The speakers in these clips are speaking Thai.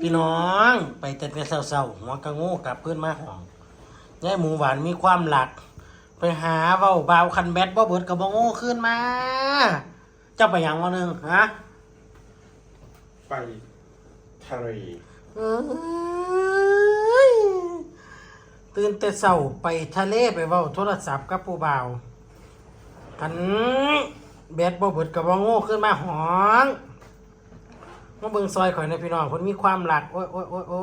พี่น้องไปแต่แต่เศร้าๆหัวกระโง่กลับขึ้นมาห้องยายหมูหวานมีความหลัก ไปหาเว้าบาวคันแบตบ่เบิดกับบ่โง่ขึ้นมา เจ้าไปหยังวันหนึ่งฮะไปทะเลเอ้ยตื่นแต่เช้าไปทะเลไปเว้าโทรศัพท์กับผู้บ่าวคันแบตบ่เบิดกับบ่โง่ขึ้นมาห้อง มาเบิ่งซอยข่อยในะพี่น้องคนมีความหลักโอ้ยโอ้ยโอ้ยโอ้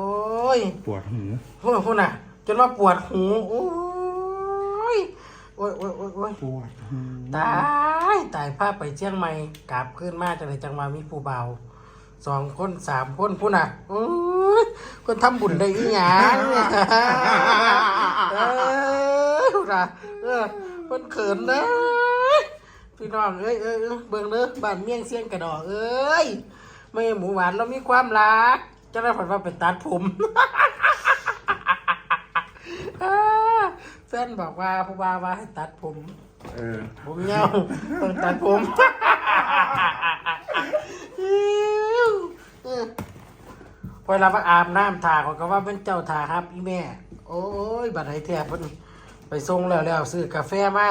ยปวดหูพูดพูดน่ะ จนว่าปวดหูโอ้ยโอ้ยโอ้ยโอ้ยโอ้ยปวดหูตายตายภาพไปเชียงใหม่กลับขึ้นมาจากไหนจังหวะมีผู้เบาสองคนสามคนพูดน่ะโอ้ยคนทำบุญได้อีหยังเอ้ยพูดน่ะเออคนเขินนะพี่น้องเอ้ยเอ้ยเอ้ยเบิ่งเด้อบ้านเมี่ยงเสียงกระดอกเอ้ย ไม่หมูหวานเรามีความรักจะได้ผันว่าเป็นตัดผมอ่าแฟนบอกว่าผู้บ่าวว่าให้ตัดผมเออผมเงาต้องตัดผมพอเราไปอาบน้ำทาเขาก็ว่าเป็นเจ้าทาครับอีแม่ โอ้ยบัดไหนแทบเพิ่นไปส่งแล้วแล้วซื้อกาแฟมา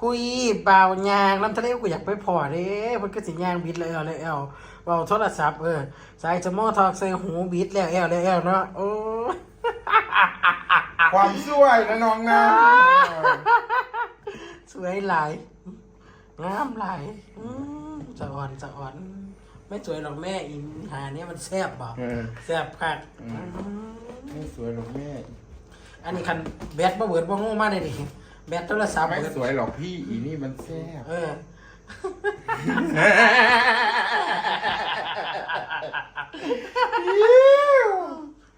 คุยเปล่ายางน้ำทะเลกูอยากไปพอเด้เพิ่นก็สิยางบิดเลยเอาเลยเอาเว้าโทรศัพท์เออสายสมอทอกใส่หูบิดแล้วแอวแล้วแอวเนาะโอ้ยความสวยนะน้องนะสวยหลายงามหลายอืมสะอ่อนสะอ่อน ไม่สวยหรอกแม่อีหาเนี่ยมันแซ่บบอกเออแซ่บคักอืมไม่สวยหรอกแม่ อันนี้คันแบตบ่เบิดบ่งูมาเลยดิ แบตโทรศัพท์ไม่เบิดสวยหรอกพี่อีนี่มันแซ่บเออ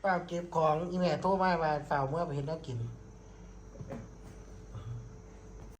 เปล่าเก็บของอีแม่โทรมาว่าฝ่าวเมื่อไปเห็นแล้วกิน